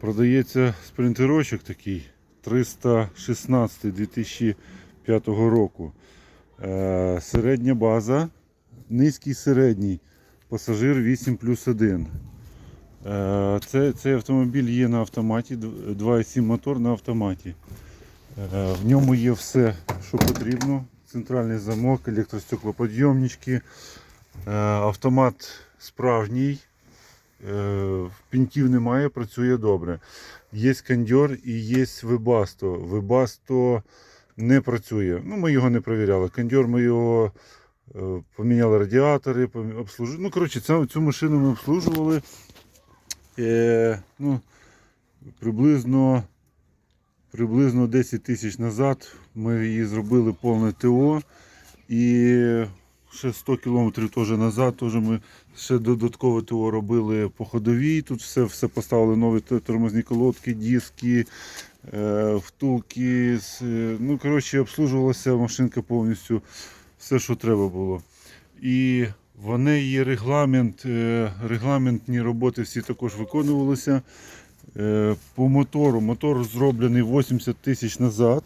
Продається спринтерочок такий 316 2005 року. Е, середня база, низький середній, пасажир 8 плюс 1. Е, це, цей автомобіль є на автоматі, 2,7 мотор на автоматі. Е, в ньому є все, що потрібно. Центральний замок, електростеклоподйомнички, автомат справжній. Е, Пінтів немає, працює добре. Є кондьор і є вебасто. Вебасто не працює. Ну, ми його не перевіряли. Кондьор ми його е, поміняли радіатори, обслужили. Ну, коротше, цю, цю машину ми обслужували. Е, ну, приблизно, приблизно 10 тисяч назад ми її зробили повне ТО. І ще 100 кілометрів теж назад теж ми ще додаткове ТО робили по ходовій. Тут все, все поставили нові тормозні колодки, диски, е, втулки. е, Ну, коротше, обслужувалася машинка повністю все, що треба було. І в неї є регламент, е, регламентні роботи всі також виконувалися. По мотору. Мотор зроблений 80 тисяч назад.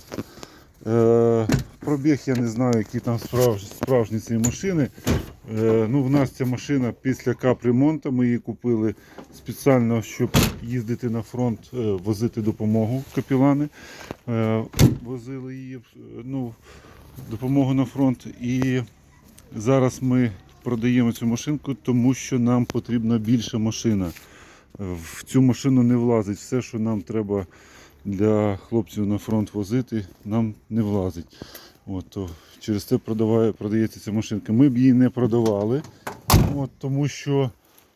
Пробіг я не знаю, які там справж, справжні ці машини. Е, Ну, в нас ця машина після капремонту. Ми її купили спеціально, щоб їздити на фронт, е, возити допомогу капілани. Е, Возили її е, ну, допомогу на фронт. І зараз ми продаємо цю машинку, тому що нам потрібна більша машина. В цю машину не влазить все, що нам треба для хлопців на фронт возити, нам не влазить. От, то через це продаває, продається ця машинка. Ми б її не продавали, от, тому що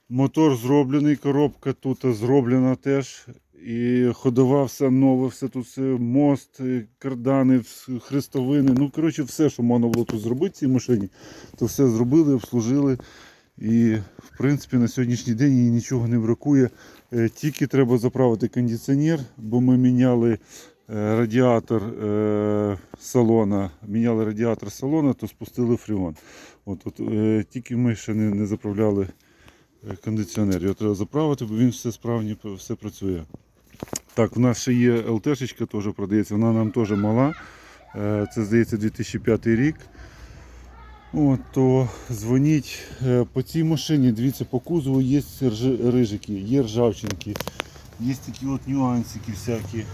мотор зроблений, коробка тут зроблена теж. І ходова все нове, все тут все, мост, кардани, хрестовини. Ну, коротше, все, що можна було тут зробити в цій машині, то все зробили, обслужили. І в принципі на сьогоднішній день їй нічого не бракує. Е, Тільки треба заправити кондиціонер, бо ми міняли радіатор е, салона, міняли радіатор салона, то спустили фріон. От, от, е, тільки ми ще не, не заправляли е, кондиціонер. Його треба заправити, бо він все справні, все працює. Так, у нас ще є ЛТшечка, теж продається, вона нам теж мала. Е, Це здається 2005 рік. От, то дзвоніть е, по цій машині, дивіться, по кузову є рижики, є ржавчинки, є такі от нюансики всякі.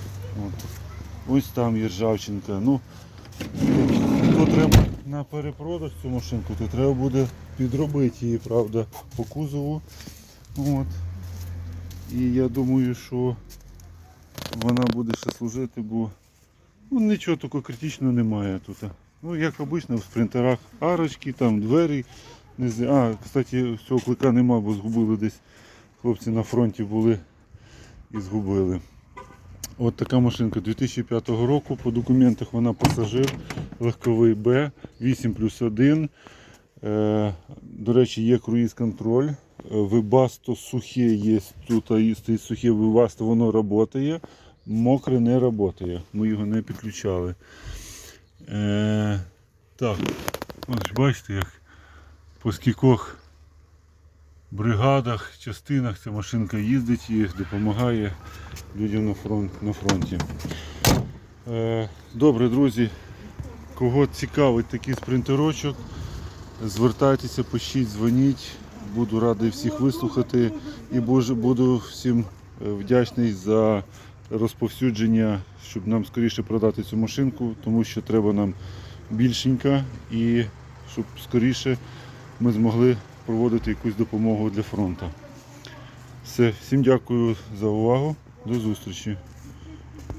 От. Ось там є ржавчинка. Ну, то треба на перепродаж цю машинку, то треба буде підробити її, правда, по кузову. От. І я думаю, що вона буде ще служити, бо ну, нічого такого критичного немає тут. Ну, як обично в спринтерах арочки, там двері. Не знаю. А, кстати, цього клика нема, бо згубили десь. Хлопці на фронті були і згубили. От така машинка 2005 року. По документах вона пасажир, легковий Б, 8 плюс 1. Е, до речі, є круїз-контроль. Е, Вибасто сухе є тут, стоїть сухе вибасто, воно працює. Мокре не працює. Ми його не підключали. Е, так, бачите, як по скількох бригадах, частинах ця машинка їздить і допомагає людям на, фронт, на фронті. Е, добре, друзі, кого цікавить такий спринтерочок, звертайтеся, пишіть, дзвоніть. Буду радий всіх вислухати і буду- всім е, вдячний за розповсюдження, щоб нам скоріше продати цю машинку, тому що треба нам більшенька і щоб скоріше ми змогли проводити якусь допомогу для фронту. Все, всім дякую за увагу. До зустрічі.